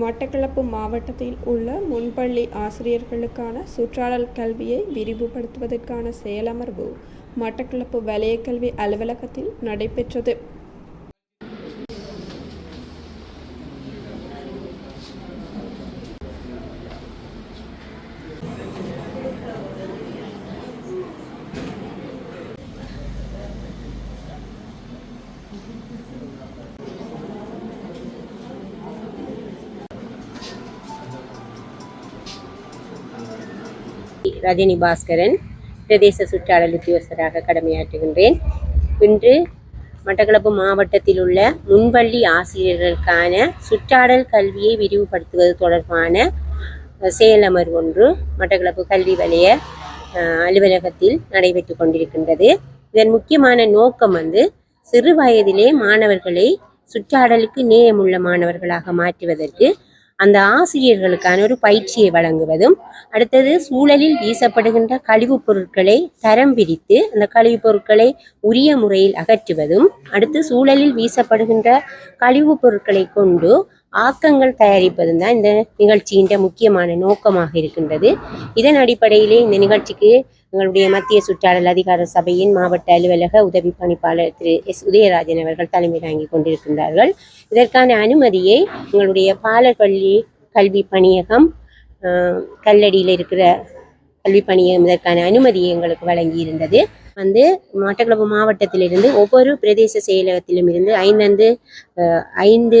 மட்டக்களப்பு மாவட்டத்தில் உள்ள முன்பள்ளி ஆசிரியர்களுக்கான சுற்றாடல் கல்வியை விரிவுபடுத்துவதற்கான செயலமர்வு மட்டக்களப்பு வலய கல்வி அலுவலகத்தில் நடைபெற்றது. ரஜினி பாஸ்கரன் பிரதேச சுற்றாடல் உத்தியோகஸ்தராக கடமையாற்றுகின்றேன். இன்று மட்டக்களப்பு மாவட்டத்தில் உள்ள முன்பள்ளி ஆசிரியர்களுக்கான சுற்றாடல் கல்வியை விரிவுபடுத்துவது தொடர்பான செயலமர் செயலமர்வு ஒன்று மட்டக்களப்பு கல்வி வலய அலுவலகத்தில் நடைபெற்று கொண்டிருக்கின்றது. இதன் முக்கியமான நோக்கம் வந்து சிறு வயதிலே மாணவர்களை சுற்றாடலுக்கு நேயமுள்ள மாணவர்களாக மாற்றுவதற்கு அந்த ஆசிரியர்களுக்கான ஒரு பயிற்சியை வழங்குவதும் அடுத்தது சூழலில் வீசப்படுகின்ற கழிவுப் பொருட்களை தரம் பிரித்து அந்த கழிவுப் பொருட்களை உரிய முறையில் அகற்றுவதும் அடுத்து சூழலில் வீசப்படுகின்ற கழிவுப் பொருட்களை கொண்டு ஆக்கங்கள் தயாரிப்பதும் தான் இந்த நிகழ்ச்சியின் முக்கியமான நோக்கமாக இருக்கின்றது. இதன் அடிப்படையிலே இந்த நிகழ்ச்சிக்கு எங்களுடைய மத்திய சுற்றாடல் அதிகார சபையின் மாவட்ட அலுவலக உதவி பணிப்பாளர் திரு எஸ் உதயராஜன் அவர்கள் தலைமை தாங்கிக் கொண்டிருக்கின்றார்கள். இதற்கான அனுமதியை எங்களுடைய பாலர் பள்ளி கல்வி பணியகம் கல்லடியில் இருக்கிற கல்வி பணியகம் இதற்கான அனுமதியை எங்களுக்கு வழங்கி இருந்தது வந்து மட்டக்களப்பு மாவட்டத்திலிருந்து ஒவ்வொரு பிரதேச செயலகத்திலும் இருந்து ஐந்து ஐந்து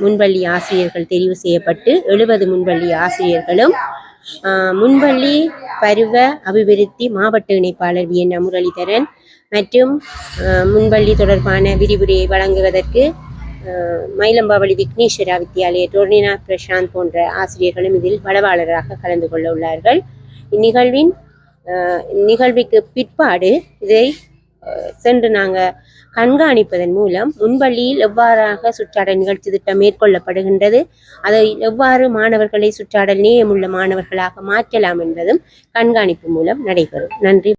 முன்பள்ளி ஆசிரியர்கள் தெரிவு செய்யப்பட்டு எழுபது முன்பள்ளி ஆசிரியர்களும் முன்பள்ளி பருவ அபிவிருத்தி மாவட்ட இணைப்பாளர் வி. என். முரளிதரன் மற்றும் முன்பள்ளி தொடர்பான விரிவுரையை வழங்குவதற்கு மயிலம்பாவளி விக்னேஸ்வரா வித்யாலய டோர்னினா பிரசாந்த் போன்ற ஆசிரியர்களும் இதில் வளவாளராக கலந்து கொள்ள உள்ளார்கள். இந்நிகழ்வின் நிகழ்விற்கு பிற்பாடு இதை சென்று நாங்கள் கண்காணிப்பதன் மூலம் முன்பள்ளியில் எவ்வாறாக சுற்றாடல் நிகழ்ச்சி திட்டம் மேற்கொள்ளப்படுகின்றது அதை எவ்வாறு மாணவர்களை சுற்றாடல் நேயமுள்ள மாணவர்களாக மாற்றலாம் என்பதும் கண்காணிப்பு மூலம் நடைபெறும். நன்றி.